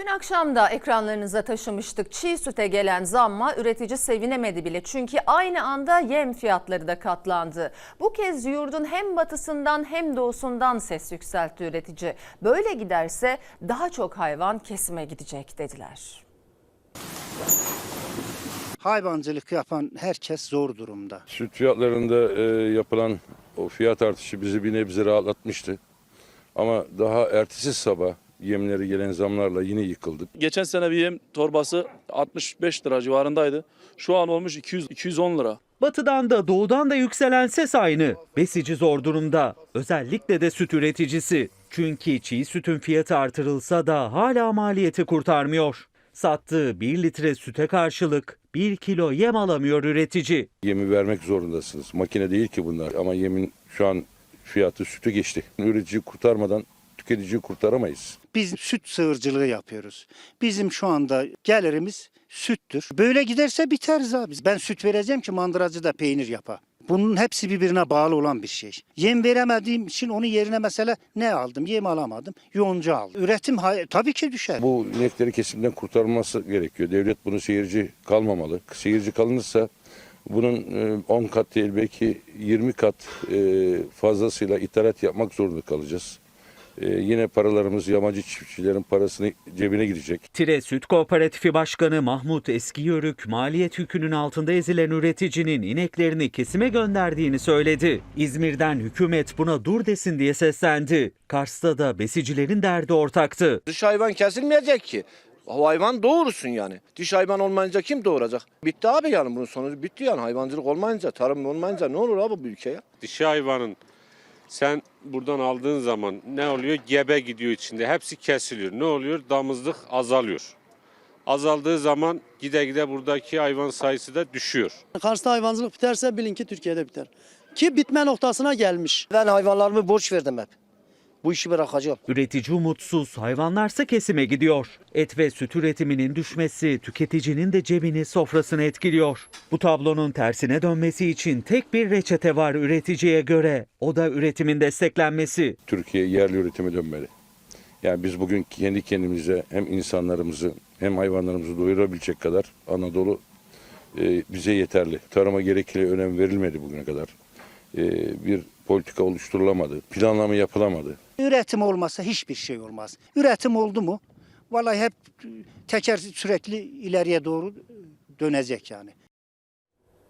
Dün akşam da ekranlarınıza taşımıştık. Çiğ süte gelen zamma üretici sevinemedi bile. Çünkü aynı anda yem fiyatları da katlandı. Bu kez yurdun hem batısından hem doğusundan ses yükseltti üretici. Böyle giderse daha çok hayvan kesime gidecek dediler. Hayvancılık yapan herkes zor durumda. Süt fiyatlarında e, yapılan o fiyat artışı bizi bir nebze rahatlatmıştı. Ama daha ertesi sabah yemleri gelen zamlarla yine yıkıldık. Geçen sene bir yem torbası 65 lira civarındaydı. Şu an olmuş 200 210 lira. Batıdan da doğudan da yükselen ses aynı. Besici zor durumda. Özellikle de süt üreticisi. Çünkü çiğ sütün fiyatı artırılsa da hala maliyeti kurtarmıyor. Sattığı 1 litre süte karşılık 1 kilo yem alamıyor üretici. Yemi vermek zorundasınız. Makine değil ki bunlar ama yemin şu an fiyatı sütü geçti. Üreticiyi kurtarmadan tüketiciyi kurtaramayız. Biz süt sığırcılığı yapıyoruz. Bizim şu anda gelirimiz süttür. Böyle giderse biteriz abi. Ben süt vereceğim ki mandıracı da peynir yapa. Bunun hepsi birbirine bağlı olan bir şey. Yem veremediğim için onun yerine mesela ne aldım? Yem alamadım. Yonca aldım. Üretim tabii ki düşer. Bu inekleri kesimden kurtarılması gerekiyor. Devlet bunu seyirci kalmamalı. Seyirci kalınırsa bunun e, 10 kat değil belki 20 kat e, fazlasıyla ithalat yapmak zorunda kalacağız. E, Yine paralarımız yabancı çiftçilerin parasını cebine gidecek. Tire Süt Kooperatifi Başkanı Mahmut Eskiyörük maliyet yükünün altında ezilen üreticinin ineklerini kesime gönderdiğini söyledi. İzmir'den hükümet buna dur desin diye seslendi. Kars'ta da besicilerin derdi ortaktı. Dış hayvan kesilmeyecek ki. O hayvan doğurursun yani. Diş hayvan olmayınca kim doğuracak? Bitti abi yani bunun sonu bitti yani. Hayvancılık olmayınca, tarım olmayınca ne olur abi bu ülkeye? dişi hayvanın sen buradan aldığın zaman ne oluyor? Gebe gidiyor içinde. Hepsi kesiliyor. Ne oluyor? Damızlık azalıyor. Azaldığı zaman gide gide buradaki hayvan sayısı da düşüyor. Kars'ta hayvancılık biterse bilin ki Türkiye'de biter. Ki bitme noktasına gelmiş. Ben hayvanlarımı borç verdim hep. Bu işi bırakacağım. Üretici umutsuz, hayvanlarsa kesime gidiyor. Et ve süt üretiminin düşmesi tüketicinin de cebini, sofrasını etkiliyor. Bu tablonun tersine dönmesi için tek bir reçete var üreticiye göre. O da üretimin desteklenmesi. Türkiye yerli üretime dönmeli. Yani biz bugün kendi kendimize hem insanlarımızı hem hayvanlarımızı doyurabilecek kadar Anadolu e, bize yeterli. Tarıma gerekli önem verilmedi bugüne kadar. E, bir politika oluşturulamadı. Planlama yapılamadı. Üretim olmasa hiçbir şey olmaz. Üretim oldu mu? Vallahi hep teker sürekli ileriye doğru dönecek yani.